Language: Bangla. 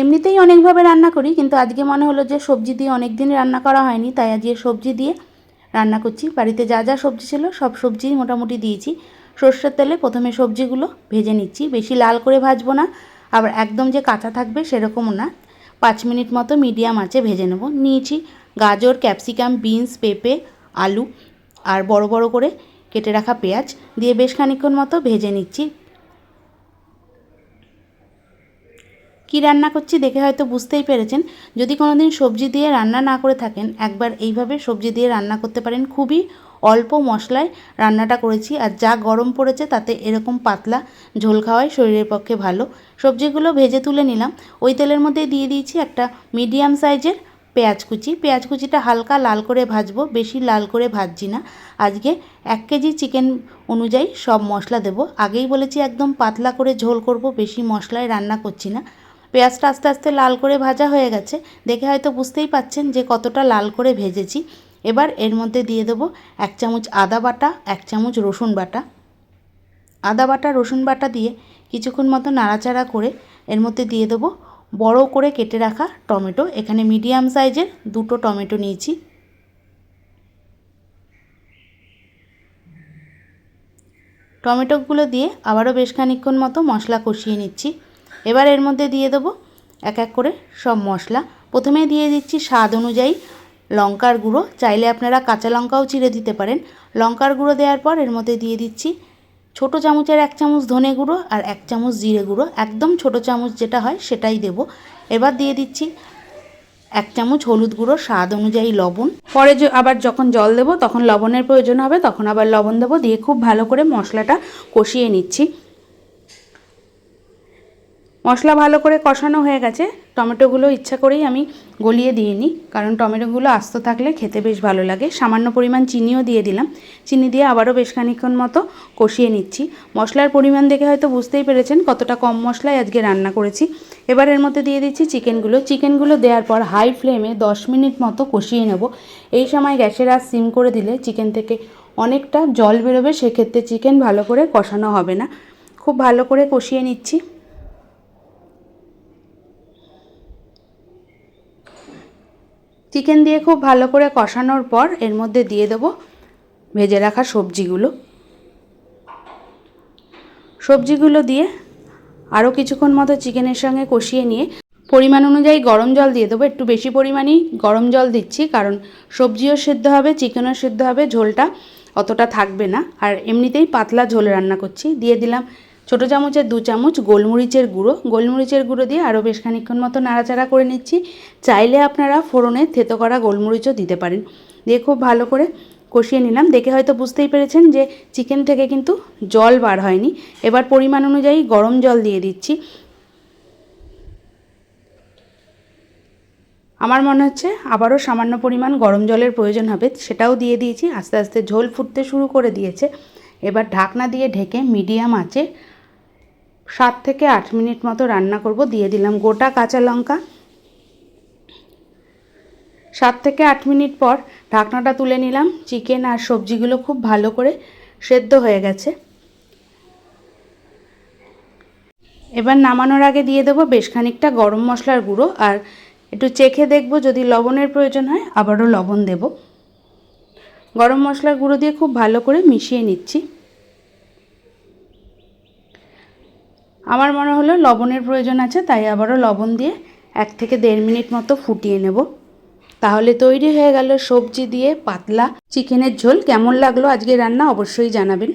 এমনিতেই অনেকভাবে রান্না করি, কিন্তু আজকে মনে হলো যে সবজি দিয়ে অনেক দিন রান্না করা হয়নি, তাই আজকে সবজি দিয়ে রান্না করছি। বাড়িতে যা যা সবজি ছিল সব সবজিই মোটামুটি দিয়েছি। সর্ষের তেলে প্রথমে সবজিগুলো ভেজে নিচ্ছি। বেশি লাল করে ভাজবো না, আবার একদম যে কাঁচা থাকবে সেরকমও না। পাঁচ মিনিট মতো মিডিয়াম আঁচে ভেজে নেব। নিয়েছি গাজর, ক্যাপসিকাম, বিনস, পেঁপে, আলু, আর বড় বড় করে কেটে রাখা পেঁয়াজ। দিয়ে বেশ খানিক্ষণ মতো ভেজে নিচ্ছি। কী রান্না করছি দেখে হয়তো বুঝতেই পেরেছেন। যদি কোনো দিন সবজি দিয়ে রান্না না করে থাকেন, একবার এইভাবে সবজি দিয়ে রান্না করতে পারেন। খুবই অল্প মশলায় রান্নাটা করেছি আর যা গরম পড়েছে তাতে এরকম পাতলা ঝোল খাওয়াই শরীরের পক্ষে ভালো। সবজিগুলো ভেজে তুলে নিলাম। ওই তেলের মধ্যে দিয়ে দিয়েছি একটা মিডিয়াম সাইজের পেঁয়াজ কুচি। পেঁয়াজ কুচিটা হালকা লাল করে ভাজবো, বেশি লাল করে ভাজছি না। আজকে এক কেজি চিকেন অনুযায়ী সব মশলা দেব। আগেই বলেছি একদম পাতলা করে ঝোল করব, বেশি মশলায় রান্না করছি না। পেঁয়াজটা আস্তে আস্তে লাল করে ভাজা হয়ে গেছে। দেখে হয়তো বুঝতেই পাচ্ছেন যে কতটা লাল করে ভেজেছি। এবার এর মধ্যে দিয়ে দেবো এক চামচ আদা বাটা, এক চামচ রসুন বাটা। আদা বাটা, রসুন বাটা দিয়ে কিছুক্ষণ মতো নাড়াচাড়া করে এর মধ্যে দিয়ে দেবো বড় করে কেটে রাখা টমেটো। এখানে মিডিয়াম সাইজের দুটো টমেটো নিয়েছি। টমেটোগুলো দিয়ে আবারও বেশ খানিক্ষণ মতো মশলা কষিয়ে নিচ্ছি। এবার এর মধ্যে দিয়ে দেবো এক এক করে সব মশলা। প্রথমে দিয়ে দিচ্ছি স্বাদ অনুযায়ী লঙ্কার গুঁড়ো। চাইলে আপনারা কাঁচা লঙ্কাও চিড়ে দিতে পারেন। লঙ্কার গুঁড়ো দেওয়ার পর এর মধ্যে দিয়ে দিচ্ছি ছোট চামচের এক চামচ ধনে গুঁড়ো আর এক চামচ জিরে গুঁড়ো। একদম ছোট চামচ যেটা হয় সেটাই দেব। এবার দিয়ে দিচ্ছি এক চামচ হলুদ গুঁড়ো, স্বাদ অনুযায়ী লবণ। পরে আবার যখন জল দেবো তখন লবণের প্রয়োজন হবে, তখন আবার লবণ দেবো। দিয়ে খুব ভালো করে মশলাটা কষিয়ে নিচ্ছি। মশলা ভালো করে কষানো হয়ে গেছে। টমেটোগুলো ইচ্ছা করেই আমি গলিয়ে দিয়ে নিই কারণ টমেটোগুলো আস্ত থাকলে খেতে বেশ ভালো লাগে। সামান্য পরিমাণ চিনিও দিয়ে দিলাম। চিনি দিয়ে আবারও বেশ খানিক্ষণ মতো কষিয়ে নিচ্ছি। মশলার পরিমাণ দেখে হয়তো বুঝতেই পেরেছেন কতটা কম মশলায় আজকে রান্না করেছি। এবার এর মধ্যে দিয়ে দিচ্ছি চিকেনগুলো। চিকেনগুলো দেওয়ার পর হাই ফ্লেমে দশ মিনিট মতো কষিয়ে নেব। এই সময় গ্যাসের আর সিম করে দিলে চিকেন থেকে অনেকটা জল বেরোবে, সেক্ষেত্রে চিকেন ভালো করে কষানো হবে না। খুব ভালো করে কষিয়ে নিচ্ছি। চিকেন দিয়ে খুব ভালো করে কষানোর পর এর মধ্যে দিয়ে দেবো ভেজে রাখা সবজিগুলো। সবজিগুলো দিয়ে আরও কিছুক্ষণ মতো চিকেনের সঙ্গে কষিয়ে নিয়ে পরিমাণ অনুযায়ী গরম জল দিয়ে দেবো। একটু বেশি পরিমাণেই গরম জল দিচ্ছি, কারণ সবজিও সেদ্ধ হবে, চিকেনও সেদ্ধ হবে, ঝোলটা অতটা থাকবে না। আর এমনিতেই পাতলা ঝোল রান্না করছি। দিয়ে দিলাম ছোটো চামচের দু চামচ গোলমরিচের গুঁড়ো। গোলমরিচের গুঁড়ো দিয়ে আরও বেশ খানিক্ষণ মতো নাড়াচাড়া করে নিচ্ছি। চাইলে আপনারা ফোড়নে থেতো করা গোলমরিচও দিতে পারেন। দিয়ে খুব ভালো করে কষিয়ে নিলাম। দেখে হয়তো বুঝতেই পেরেছেন যে চিকেন থেকে কিন্তু জল বার হয়নি। এবার পরিমাণ অনুযায়ী গরম জল দিয়ে দিচ্ছি। আমার মনে হচ্ছে আবারও সামান্য পরিমাণ গরম জলের প্রয়োজন হবে। সেটাও দিয়ে দিয়েছি। আস্তে আস্তে ঝোল ফুটতে শুরু করে দিয়েছে। এবার ঢাকনা দিয়ে ঢেকে মিডিয়াম আঁচে সাত থেকে আট মিনিট মতো রান্না করব, দিয়ে দিলাম গোটা কাঁচা লঙ্কা। সাত থেকে আট মিনিট পর ঢাকনাটা তুলে নিলাম। চিকেন আর সবজিগুলো খুব ভালো করে সেদ্ধ হয়ে গেছে। এবার নামানোর আগে দিয়ে দেবো বেশ খানিকটা গরম মশলার গুঁড়ো, আর একটু চেখে দেখব যদি লবণের প্রয়োজন হয়, আবারও লবণ দেব। গরম মশলার গুঁড়ো দিয়ে খুব ভালো করে মিশিয়ে নিচ্ছি। আমার মনে হলো লবণের প্রয়োজন আছে, তাই আবারও লবণ দিয়ে এক থেকে দেড় মিনিট মতো ফুটিয়ে নেব। তাহলে তৈরি হয়ে গেল সবজি দিয়ে পাতলা চিকেনের ঝোল। কেমন লাগল আজকে রান্না অবশ্যই জানাবেন।